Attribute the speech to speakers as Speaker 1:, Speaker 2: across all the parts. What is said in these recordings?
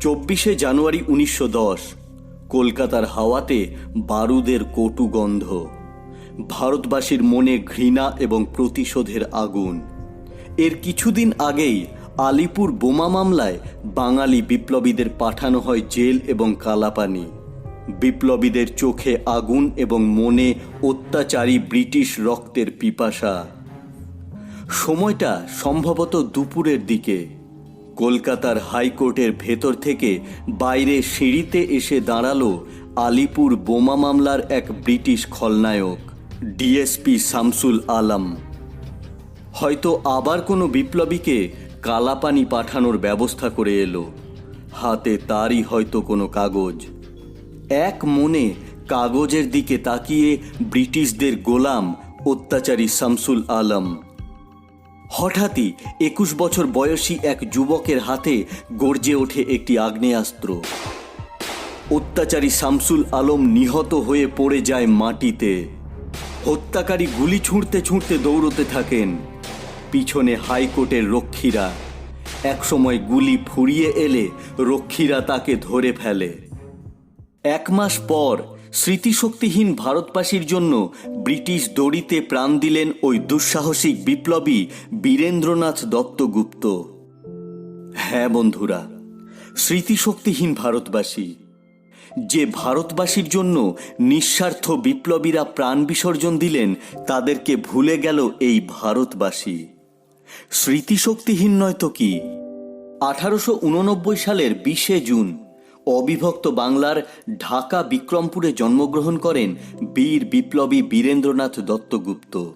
Speaker 1: চব্বিশে জানুয়ারি উনিশশো দশ, কলকাতার হাওয়াতে বারুদের কটু গন্ধ। ভারতবাসীর মনে ঘৃণা এবং প্রতিশোধের আগুন। এর কিছুদিন আগেই আলিপুর বোমা মামলায় বাঙালি বিপ্লবীদের পাঠানো হয় জেল এবং কালাপানি। বিপ্লবীদের চোখে আগুন এবং মনে অত্যাচারী ব্রিটিশ রক্তের পিপাসা। সময়টা সম্ভবত দুপুরের দিকে। কলকাতার হাইকোর্টের ভেতর থেকে বাইরে সিঁড়িতে এসে দাঁড়াল আলিপুর বোমা মামলার এক ব্রিটিশ খলনায়ক, ডিএসপি শামসুল আলম। হয়তো আবার কোনো বিপ্লবীকে কালাপানি পাঠানোর ব্যবস্থা করে এলো। হাতে তারই হয়তো কোনো কাগজ। এক মনে কাগজের দিকে তাকিয়ে ব্রিটিশদের গোলাম অত্যাচারী শামসুল আলম হঠাৎই একুশ বছর বয়সী এক যুবকের হাতে গর্জে ওঠে একটি আগ্নেয়াস্ত্র। অত্যাচারী শামসুল আলম নিহত হয়ে পড়ে যায় মাটিতে। হত্যাকারী গুলি ছুঁড়তে ছুঁড়তে দৌড়তে থাকেন। পিছনে হাইকোর্টের রক্ষীরা। একসময় গুলি ফুরিয়ে এলে রক্ষীরা তাকে ধরে ফেলে। এক মাস পর স্মৃতিশক্তিহীন ভারতবাসীর জন্য ব্রিটিশ দড়িতে প্রাণ দিলেন ওই দুঃসাহসিক বিপ্লবী বীরেন্দ্রনাথ দত্তগুপ্ত। হ্যাঁ বন্ধুরা, স্মৃতিশক্তিহীন ভারতবাসী, যে ভারতবাসীর জন্য নিঃস্বার্থ বিপ্লবীরা প্রাণ বিসর্জন দিলেন, তাদেরকে ভুলে গেল এই ভারতবাসী। স্মৃতিশক্তিহীন নয় তো কি? আঠারোশো উননব্বই সালের বিশে জুন অবিভক্ত বাংলার ঢাকা বিক্রমপুরে জন্মগ্রহণ করেন বীর বিপ্লবী বীরেন্দ্রনাথ দত্তগুপ্ত।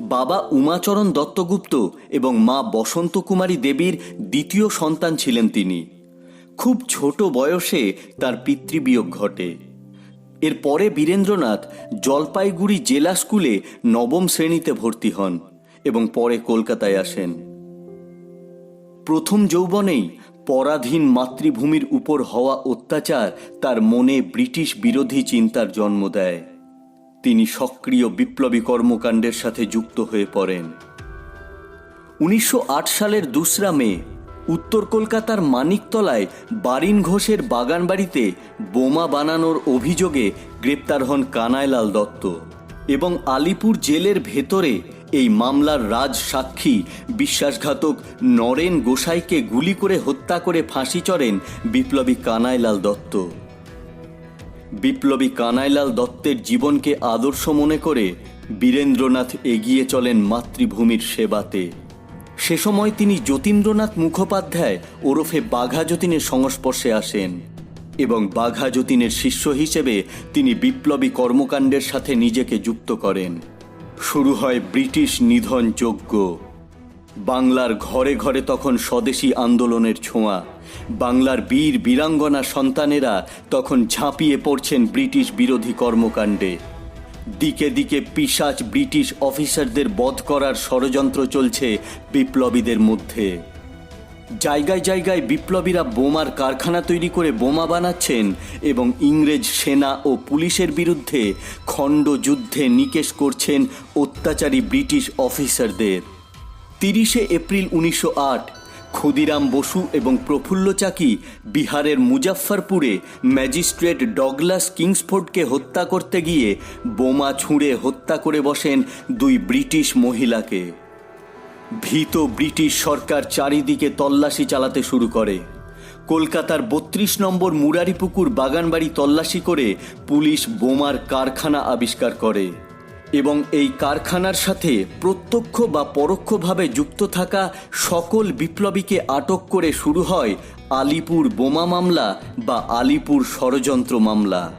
Speaker 1: বাবা উমাচরণ দত্তগুপ্ত এবং মা বসন্ত কুমারী দেবীর দ্বিতীয় সন্তান ছিলেন তিনি। খুব ছোট বয়সে তার পিতৃবিয়োগ ঘটে। এরপরে বীরেন্দ্রনাথ জলপাইগুড়ি জেলা স্কুলে নবম শ্রেণীতে ভর্তি হন এবং পরে কলকাতায় আসেন। প্রথম যৌবনেই পরাধীন মাতৃভূমির উপর হওয়া অত্যাচার তার মনে ব্রিটিশ বিরোধী চিন্তার জন্ম দেয়। তিনি সক্রিয় বিপ্লবী কর্মকাণ্ডের সাথে যুক্ত হয়ে পড়েন। উনিশশো আট সালের দুসরা মে, উত্তর কলকাতার মানিকতলায় বারিন ঘোষের বাগানবাড়িতে বোমা বানানোর অভিযোগে গ্রেপ্তার হন কানাইলাল দত্ত এবং আলিপুর জেলের ভেতরে এই মামলার রাজ সাক্ষী বিশ্বাসঘাতক নরেন গোসাইকে গুলি করে হত্যা করে ফাঁসি চড়েন বিপ্লবী কানাইলাল দত্ত। বিপ্লবী কানাইলাল দত্তের জীবনকে আদর্শ মনে করে বীরেন্দ্রনাথ এগিয়ে চলেন মাতৃভূমির সেবাতে। সে সময় তিনি যতীন্দ্রনাথ মুখোপাধ্যায় ওরফে বাঘা যতীনের সংস্পর্শে আসেন এবং বাঘা যতীনের শিষ্য হিসেবে তিনি বিপ্লবী কর্মকাণ্ডের সাথে নিজেকে যুক্ত করেন। শুরু হয় ব্রিটিশ নিধন যজ্ঞ বাংলার ঘরে ঘরে তখন স্বদেশী আন্দোলনের ছোঁয়া। বাংলার বীর বীরাঙ্গনা সন্তানেরা তখন ঝাঁপিয়ে পড়ছেন ব্রিটিশ বিরোধী কর্মকাণ্ডে। দিকে দিকে পিসাচ ব্রিটিশ অফিসারদের বধ করার ষড়যন্ত্র চলছে বিপ্লবীদের মধ্যে। জায়গায় জায়গায় বিপ্লবীরা বোমার কারখানা তৈরি করে বোমা বানাচ্ছেন এবং ইংরেজ সেনা ও পুলিশের বিরুদ্ধে খণ্ড যুদ্ধে নিকেশ করছেন অত্যাচারী ব্রিটিশ অফিসারদের। তিরিশে এপ্রিল উনিশশো আট, ক্ষুদিরাম বসু এবং প্রফুল্ল চাকি বিহারের মুজাফফরপুরে ম্যাজিস্ট্রেট ডগলাস কিংসফোর্ডকে হত্যা করতে গিয়ে বোমা ছুঁড়ে হত্যা করে বসেন দুই ব্রিটিশ মহিলাকে। ভীত ব্রিটিশ সরকার চারিদিকে তল্লাশি চালাতে শুরু করে। কলকাতার বত্রিশ নম্বর মুরারিপুকুর বাগানবাড়ি তল্লাশি করে পুলিশ বোমার কারখানা আবিষ্কার করে এবং এই কারখানার সাথে প্রত্যক্ষ বা পরোক্ষভাবে যুক্ত থাকা সকল বিপ্লবীকে আটক করে শুরু হয় আলিপুর বোমা মামলা বা আলিপুর ষড়যন্ত্র মামলা।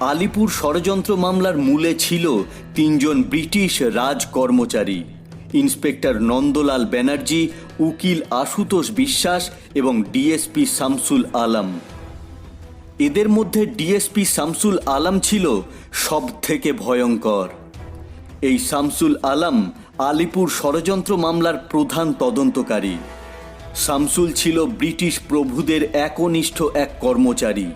Speaker 1: আলিপুর ষড়যন্ত্র মামলার মূলে ছিল তিনজন ব্রিটিশ রাজ কর্মচারী। ইন্সপেক্টর নন্দলাল ব্যানার্জি, উকিল আশুতোষ বিশ্বাস এবং ডিএসপি শামসুল আলম। এদের মধ্যে ডিএসপি শামসুল আলম ছিল সব থেকে ভয়ঙ্কর। এই শামসুল আলম আলিপুর ষড়যন্ত্র মামলার প্রধান তদন্তকারী। শামসুল ছিল ব্রিটিশ প্রভুদের একনিষ্ঠ এক কর্মচারী।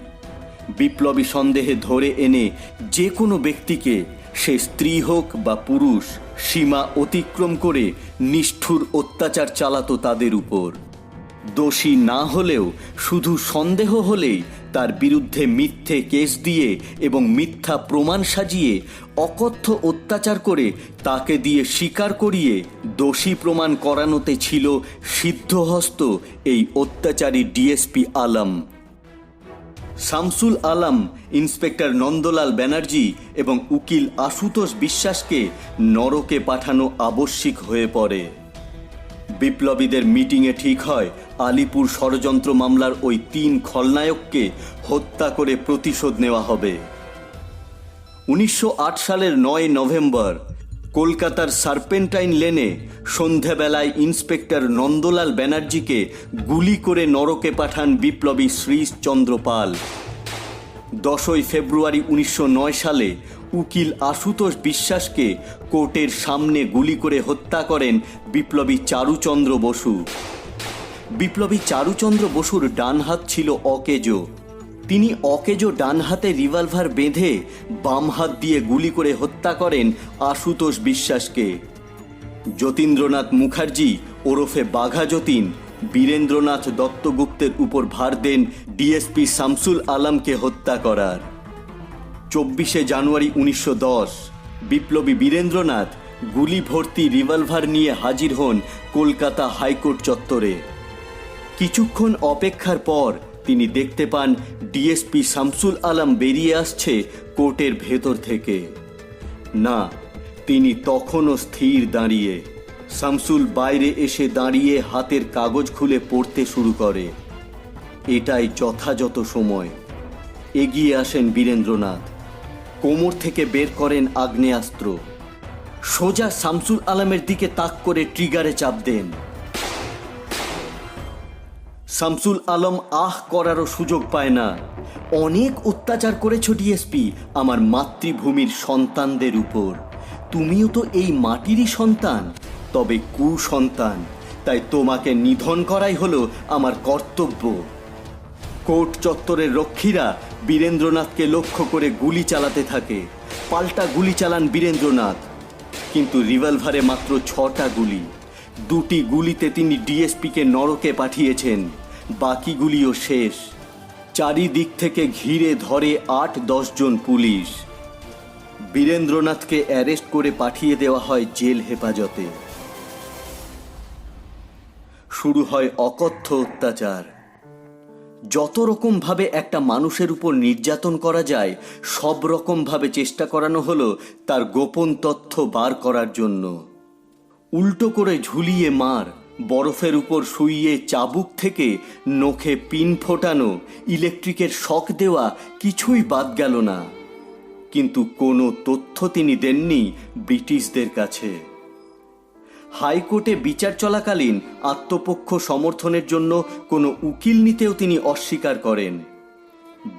Speaker 1: বিপ্লবী সন্দেহে ধরে এনে যে কোনো ব্যক্তিকে সে স্ত্রী হোক বা পুরুষ, সীমা অতিক্রম করে নিষ্ঠুর অত্যাচার চালাতো তাদের উপর। দোষী না হলেও শুধু সন্দেহ হলেই তার বিরুদ্ধে মিথ্যে কেস দিয়ে এবং মিথ্যা প্রমাণ সাজিয়ে অকথ্য অত্যাচার করে তাকে দিয়ে স্বীকার করিয়ে দোষী প্রমাণ করানোতে ছিল সিদ্ধহস্ত এই অত্যাচারী ডিএসপি আলম। শামসুল আলম, ইন্সপেক্টর নন্দলাল ব্যানার্জি এবং উকিল আশুতোষ বিশ্বাসকে নরকে পাঠানো আবশ্যিক হয়ে পড়ে। বিপ্লবীদের মিটিংয়ে ঠিক হয়, আলিপুর ষড়যন্ত্র মামলার ওই তিন খলনায়ককে হত্যা করে প্রতিশোধ নেওয়া হবে। উনিশশো আট সালের নয় নভেম্বর কলকাতার সার্পেন্টাইন লেনে সন্ধ্যাবেলায় ইন্সপেক্টর নন্দলাল ব্যানার্জিকে গুলি করে নরকে পাঠান বিপ্লবী শ্রীশচন্দ্র পাল। দশই ফেব্রুয়ারি উনিশশো নয় সালে উকিল আশুতোষ বিশ্বাসকে কোর্টের সামনে গুলি করে হত্যা করেন বিপ্লবী চারুচন্দ্র বসু। বিপ্লবী চারুচন্দ্র বসুর ডান হাত ছিল অকেজো। তিনি অকেজো ডান হাতে রিভলভার বেঁধে বাম হাত দিয়ে গুলি করে হত্যা করেন আশুতোষ বিশ্বাসকে। যতীন্দ্রনাথ মুখার্জি ওরফে বাঘা যতীন, বীরেন্দ্রনাথ দত্তগুপ্তের উপর ভার দেন ডিএসপি শামসুল আলমকে হত্যা করার। চব্বিশে জানুয়ারি উনিশশো দশ, বিপ্লবী বীরেন্দ্রনাথ গুলি ভর্তি রিভলভার নিয়ে হাজির হন কলকাতা হাইকোর্ট চত্বরে। কিছুক্ষণ অপেক্ষার পর তিনি দেখতে পান ডিএসপি শামসুল আলম বেরিয়ে আসছে কোর্টের ভেতর থেকে। না, তিনি তখনও স্থির দাঁড়িয়ে, শামসুল বাইরে এসে দাঁড়িয়ে হাতের কাগজ খুলে পড়তে শুরু করে। এটাই যথাযথ সময়। এগিয়ে আসেন বীরেন্দ্রনাথ। কোমর থেকে বের করেন আগ্নেয়াস্ত্র। সোজা শামসুল আলমের দিকে তাক করে ট্রিগারে চাপ দেন। শামসুল আলম আহ করারও সুযোগ পায় না। অনেক অত্যাচার করেছ ডিএসপি, আমার মাতৃভূমির সন্তানদের উপর। তুমিও তো এই মাটিরই সন্তান, তবে কুসন্তান। তাই তোমাকে নিধন করাই হলো আমার কর্তব্য। কোর্ট চত্বরের রক্ষীরা বীরেন্দ্রনাথকে লক্ষ্য করে গুলি চালাতে থাকে। পাল্টা গুলি চালান বীরেন্দ্রনাথ, কিন্তু রিভলভারে মাত্র ছটা গুলি। দুটি গুলিতে তিনি ডিএসপিকে নরকে পাঠিয়েছেন। বাকি গুলিও শেষ। চারিদিক থেকে ঘিরে ধরে আট জন পুলিশ। বীরেন্দ্রনাথকে অ্যারেস্ট করে পাঠিয়ে দেওয়া হয় জেল হেফাজতে। শুরু হয় অকথ্য অত্যাচার। যত রকম ভাবে একটা মানুষের উপর নির্যাতন করা যায়, সব রকম ভাবে চেষ্টা করানো হলো তার গোপন তথ্য বার করার জন্য। উল্টো করে ঝুলিয়ে মার। বরফের উপর শুইয়ে চাবুক থেকে নখে পিন ফোটানো, ইলেকট্রিকের শক দেওয়া কিছুই বাদ গেল না। কিন্তু কোনো তথ্য তিনি দেননি ব্রিটিশদের কাছে। হাইকোর্টে বিচার চলাকালীন আত্মপক্ষ সমর্থনের জন্য কোনো উকিল নিতেও তিনি অস্বীকার করেন।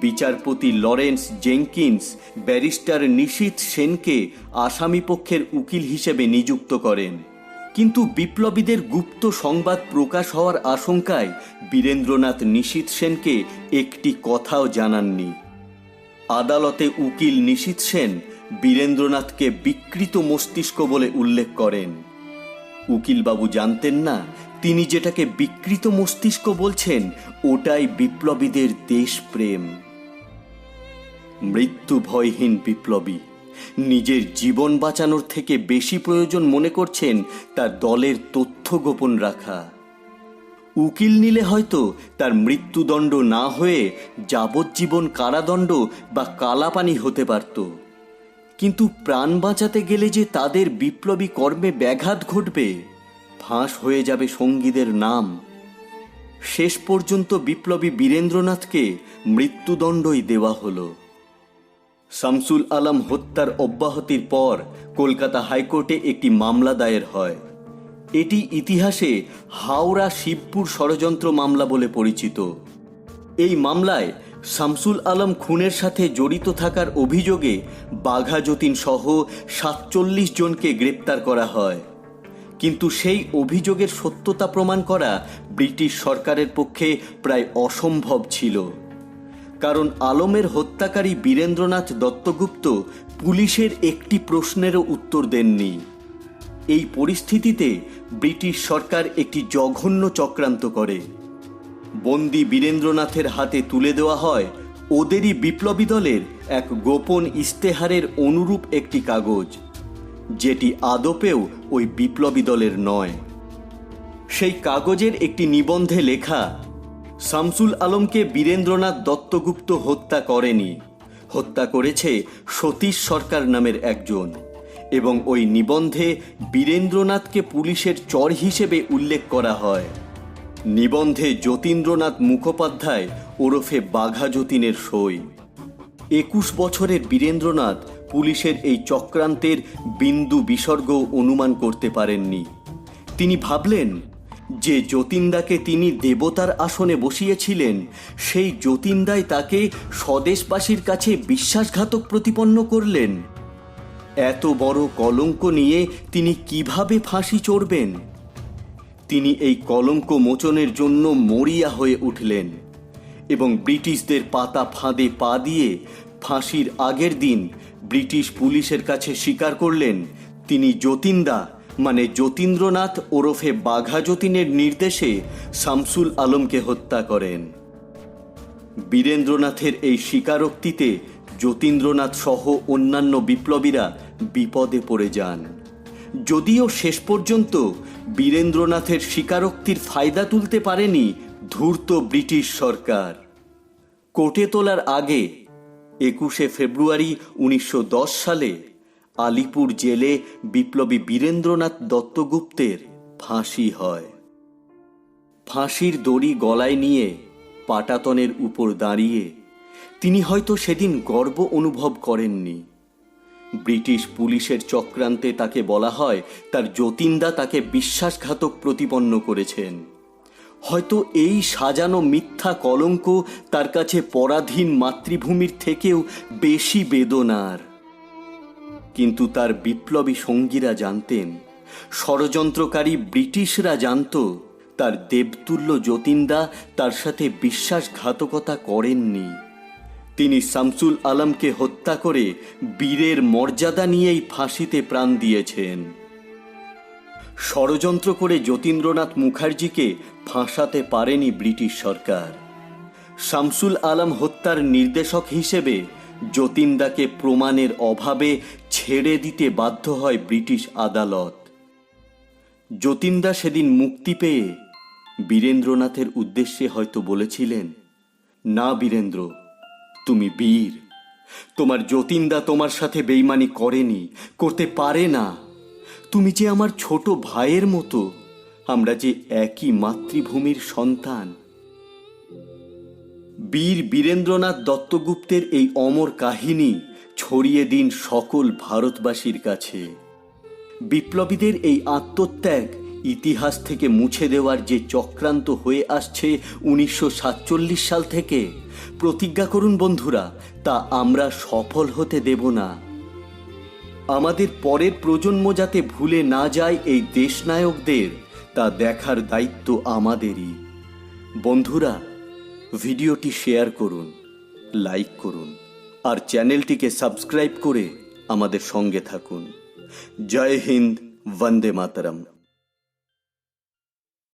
Speaker 1: বিচারপতি লরেন্স জেঙ্কিন্স ব্যারিস্টার নিশীথ সেনকে আসামি পক্ষের উকিল হিসেবে নিযুক্ত করেন। কিন্তু বিপ্লবীদের গুপ্ত সংবাদ প্রকাশ হওয়ার আশঙ্কায় বীরেন্দ্রনাথ নিশীথ সেনকে একটি কথাও জানাননি। আদালতে উকিল নিশীথ সেন বীরেন্দ্রনাথকে বিকৃত মস্তিষ্ক বলে উল্লেখ করেন। উকিলবাবু জানতেন না, তিনি যেটাকে বিকৃত মস্তিষ্ক বলছেন, ওটাই বিপ্লবীদের দেশপ্রেম। মৃত্যু ভয়হীন বিপ্লবী। নিজের জীবন বাঁচানোর থেকে বেশি প্রয়োজন মনে করছেন তার দলের তথ্য গোপন রাখা। উকিল নিলে হয়তো তার মৃত্যুদণ্ড না হয়ে যাবজ্জীবন কারাদণ্ড বা কালাপানি হতে পারত। কিন্তু প্রাণ বাঁচাতে গেলে যে তাদের বিপ্লবী কর্মে ব্যাঘাত ঘটবে, ফাঁস হয়ে যাবে সঙ্গীদের নাম। শেষ পর্যন্ত বিপ্লবী বীরেন্দ্রনাথকে মৃত্যুদণ্ডই দেওয়া হলো। শামসুল আলম হত্যার অব্যাহতির পর কলকাতা হাইকোর্টে একটি মামলা দায়ের হয়। এটি ইতিহাসে হাওড়া শিবপুর ষড়যন্ত্র মামলা বলে পরিচিত। এই মামলায় শামসুল আলম খুনের সাথে জড়িত থাকার অভিযোগে বাঘা যতীন সহ সাতচল্লিশ জনকে গ্রেপ্তার করা হয়। কিন্তু সেই অভিযোগের সত্যতা প্রমাণ করা ব্রিটিশ সরকারের পক্ষে প্রায় অসম্ভব ছিল। কারণ আলমের হত্যাকারী বীরেন্দ্রনাথ দত্তগুপ্ত পুলিশের একটি প্রশ্নেরও উত্তর দেননি। এই পরিস্থিতিতে ব্রিটিশ সরকার একটি জঘন্য চক্রান্ত করে। বন্দি বীরেন্দ্রনাথের হাতে তুলে দেওয়া হয় ওদেরই বিপ্লবী দলের এক গোপন ইস্তেহারের অনুরূপ একটি কাগজ, যেটি আদপেও ওই বিপ্লবী দলের নয়। সেই কাগজের একটি নিবন্ধে লেখা শামসুল আলমকে বীরেন্দ্রনাথ দত্তগুপ্ত হত্যা করেনি। হত্যা করেছে সতীশ সরকার নামের একজন এবং ওই নিবন্ধে বীরেন্দ্রনাথকে পুলিশের চর হিসেবে উল্লেখ করা হয়। নিবন্ধে যতীন্দ্রনাথ মুখোপাধ্যায় ওরফে বাঘা যতীনের সই। একুশ বছরের বীরেন্দ্রনাথ পুলিশের এই চক্রান্তের বিন্দু বিসর্গ অনুমান করতে পারেননি। তিনি ভাবলেন যে যতীন্দাকে তিনি দেবতার আসনে বসিয়েছিলেন, সেই যতীন্দাই তাকে স্বদেশবাসীর কাছে বিশ্বাসঘাতক প্রতিপন্ন করলেন। এত বড় কলঙ্ক নিয়ে তিনি কীভাবে ফাঁসি চড়বেন? তিনি এই কলঙ্ক মোচনের জন্য মরিয়া হয়ে উঠলেন এবং ব্রিটিশদের পাতা ফাঁদে পা দিয়ে ফাঁসির আগের দিন ব্রিটিশ পুলিশের কাছে স্বীকার করলেন, তিনি যতীন্দা মানে যতীন্দ্রনাথ ওরফে বাঘা যতীনের নির্দেশে শামসুল আলমকে হত্যা করেন। বীরেন্দ্রনাথের এই স্বীকারোক্তিতে যতীন্দ্রনাথ সহ অন্যান্য বিপ্লবীরা বিপদে পড়ে যান। যদিও শেষ পর্যন্ত বীরেন্দ্রনাথের স্বীকারোক্তির ফায়দা তুলতে পারেনি ধূর্ত ব্রিটিশ সরকার। কোর্টে তোলার আগে একুশে ফেব্রুয়ারি উনিশশো দশ সালে আলিপুর জেলে বিপ্লবী বীরেন্দ্রনাথ দত্তগুপ্তের ফাঁসি হয়। ফাঁসির দড়ি গলায় নিয়ে পাটাতনের উপর দাঁড়িয়ে তিনি হয়তো সেদিন গর্ব অনুভব করেননি। ব্রিটিশ পুলিশের চক্রান্তে তাকে বলা হয়, তার যতীন্দা তাকে বিশ্বাসঘাতক প্রতিপন্ন করেছেন। হয়তো এই সাজানো মিথ্যা কলঙ্ক তার কাছে পরাধীন মাতৃভূমির থেকেও বেশি বেদনার। কিন্তু তার বিপ্লবী সঙ্গীরা জানতেন, ষড়যন্ত্রকারী ব্রিটিশরা জানত তার দেবতুল্য যতীন্দা তার সাথে বিশ্বাসঘাতকতা করেননি। তিনি শামসুল আলমকে হত্যা করে বীরের মর্যাদা নিয়েই ফাঁসিতে প্রাণ দিয়েছেন। ষড়যন্ত্র করে যতীন্দ্রনাথ মুখার্জিকে ফাঁসাতে পারেনি ব্রিটিশ সরকার। শামসুল আলম হত্যার নির্দেশক হিসেবে যতীন্দাকে প্রমাণের অভাবে ছেড়ে দিতে বাধ্য হয় ব্রিটিশ আদালত। যতীন্দা সেদিন মুক্তি পেয়ে বীরেন্দ্রনাথের উদ্দেশ্যে হয়তো বলেছিলেন, না বীরেন্দ্র, তুমি বীর। তোমার যতীন্দা তোমার সাথে বেইমানি করেনি, করতে পারে না। তুমি যে আমার ছোট ভাইয়ের মতো, আমরা যে একই মাতৃভূমির সন্তান। বীর বীরেন্দ্রনাথ দত্তগুপ্তের এই অমর কাহিনী ছড়িয়ে দিন সকল ভারতবাসীর কাছে। বিপ্লবীদের এই আত্মত্যাগ ইতিহাস থেকে মুছে দেওয়ার যে চক্রান্ত হয়ে আসছে উনিশশো সাতচল্লিশ সাল থেকে, প্রতিজ্ঞা করুন বন্ধুরা, তা আমরা সফল হতে দেব না। আমাদের পরের প্রজন্ম যাতে ভুলে না যায় এই দেশনায়কদের, তা দেখার দায়িত্ব আমাদেরই। বন্ধুরা, ভিডিওটি শেয়ার করুন, লাইক করুন। আর চ্যানেলটিকে সাবস্ক্রাইব করে আমাদের সঙ্গে থাকুন। জয় হিন্দ বন্দে মাতরম।